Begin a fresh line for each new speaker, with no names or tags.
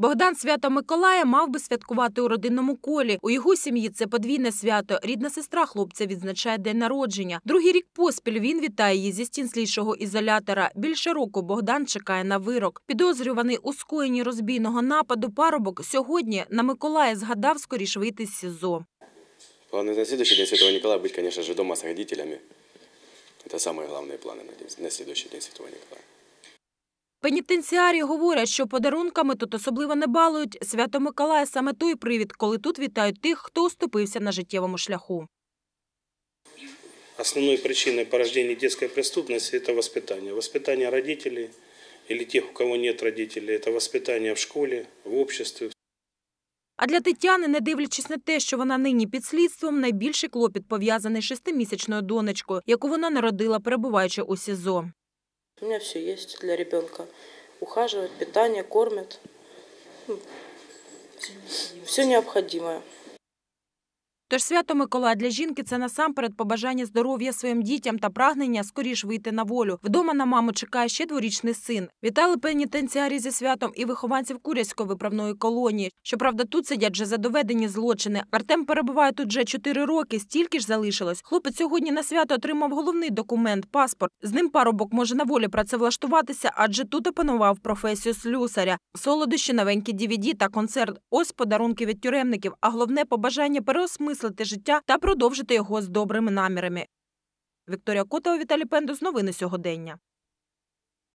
Богдан свято Миколая мав би святкувати у родинному колі. У його сім'ї це подвійне свято. Рідна сестра хлопця відзначає день народження. Другий рік поспіль він вітає її зі стін слідчого ізолятора. Більше року Богдан чекає на вирок. Підозрюваний у скоєнні розбійного нападу парубок сьогодні на Миколая згадав скоріш вийти з СІЗО.
Планы на следующий день Святого Николая быть, конечно же, дома с родителями. Это самые главные планы на, день- на следующий день Святого Николая.
Пенітенціарі говорять, що подарунками тут особливо не балують. Свято Миколая саме той привід, коли тут вітають тих, хто оступився на життєвому шляху.
Основной причиной порождения детской преступности – это воспитание. Воспитание родителей или тех, у кого нет родителей, это воспитание в школе, в обществе,
А для Тетяни, не дивлячись на те, що вона нині під слідством, найбільший клопіт пов'язаний з шестимісячною донечкою, яку вона народила, перебуваючи у СІЗО.
У меня все есть для ребенка. Ухаживать, питание, кормят. Все необходимое.
Тож свято Миколая для жінки це насамперед побажання здоров'я своїм дітям та прагнення скоріш вийти на волю. Вдома на маму чекає ще дворічний син. Вітали пенітенціарі зі святом і вихованців Куряської виправної колонії. Щоправда, тут сидять вже за доведені злочини. Артем перебуває тут вже чотири роки, стільки ж залишилось. Хлопець сьогодні на свято отримав головний документ паспорт. З ним парубок може на волі працевлаштуватися, адже тут опанував професію слюсаря. Солодощі, новенькі DVD та концерт. Ось подарунки від тюремників, а головне побажання переосмислити життя та продовжити його з добрими намірами. Вікторія Котова, Віталій Пендус. Новини сьогодення.